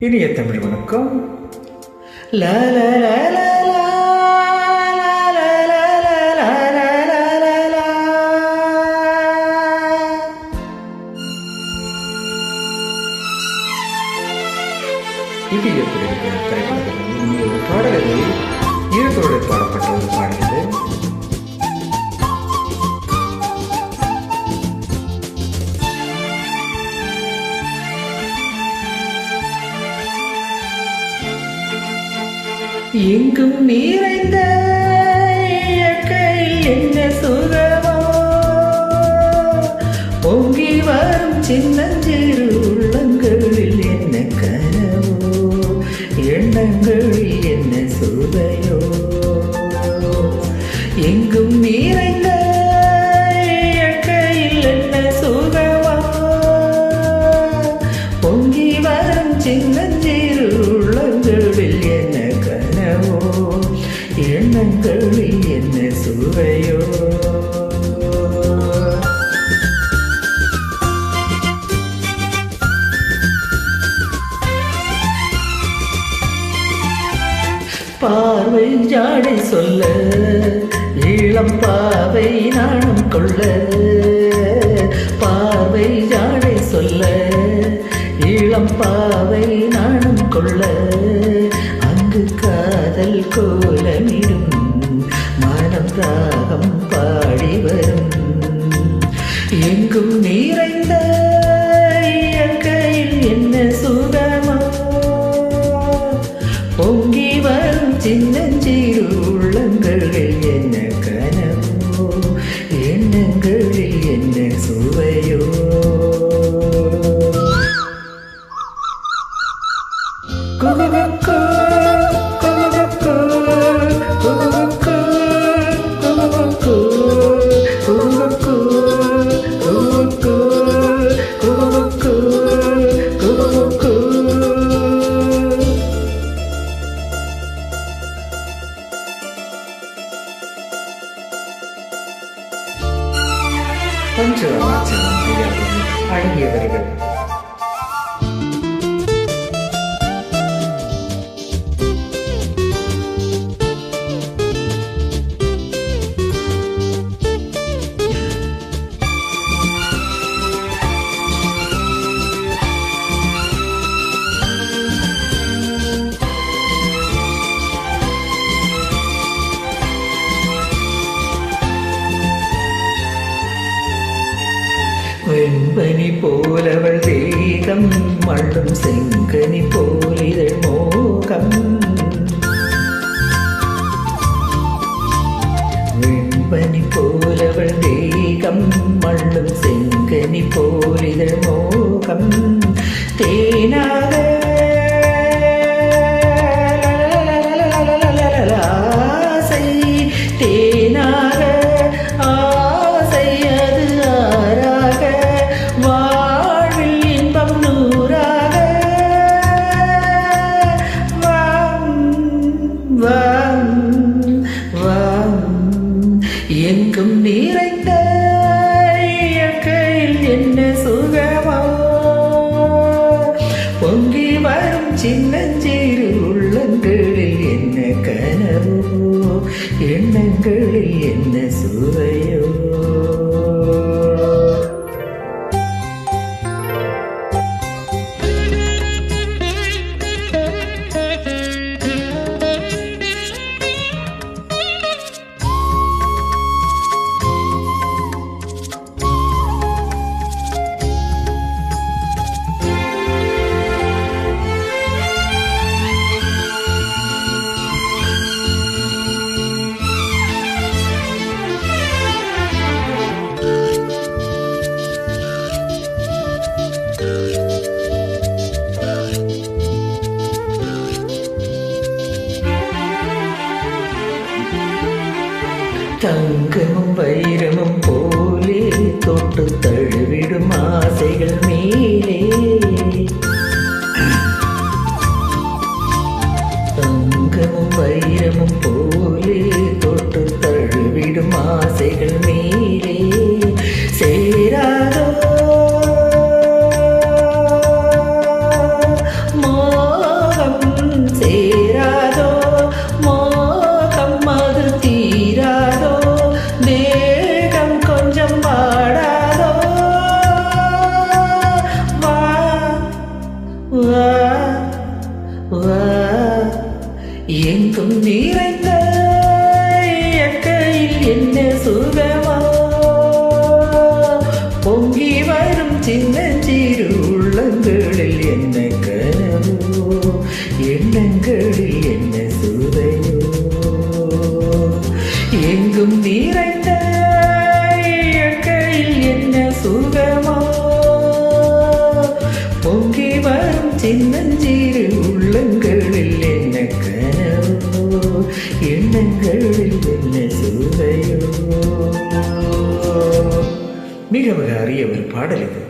இனிய தமிழ் வணக்கம் இது எப்படி திரைப்படத்தில் பாடல்களில் ஈரத்தோடு பாடப்பட்ட ஒரு பாடல்கள் எங்கும் நிறைந்த இயற்கை என்ன சுகமோ? பொங்கி வரும் சின்னஞ்சிறு பார்வை ஜாடை சொல்ல இளம் பாவை நாணம் கொள்ள. பார்வை ஜாடை சொல்ல இளம் பாவை நாணம் கொள்ள. அங்கு காதல் கோலமிடும் மனம் ராகம் பாடி வரும். எங்கும் நீரை Thank you very good. ചെമ്പനി പോലവൾ വേഗം മള്ളും സെങ്കനി പോലിതൾ മോകം വെമ്പനി പോലവൾ വേഗം മള്ളും സെങ്കനി പോലിതൾ മോകം തേനാകെ எங்கும் நிறைந்த இயற்கையில் என்ன சுகமோ? பொங்கி வரும் சின்னஞ்சிறு உள்ளங்களில் என்ன கனவோ? எண்ணங்களில் என்ன சுவையோ? தங்கமும் வைரமும் போலே தொட்டு தழுவிடும் ஆசைகள் மேலே. தங்கமும் வைரமும் போலே தொட்டு தழுவிடும் ஆசைகள் மேலே. சேராதோ வா. எங்கும் நிறைந்த கையில் என்ன சுகமா? பொங்கி வரும் சின்னஞ்சிறு உள்ளங்கள் எண்ணங்களில் என்ன சுதையோ மிக மிக அரிய ஒரு பாடல் இது.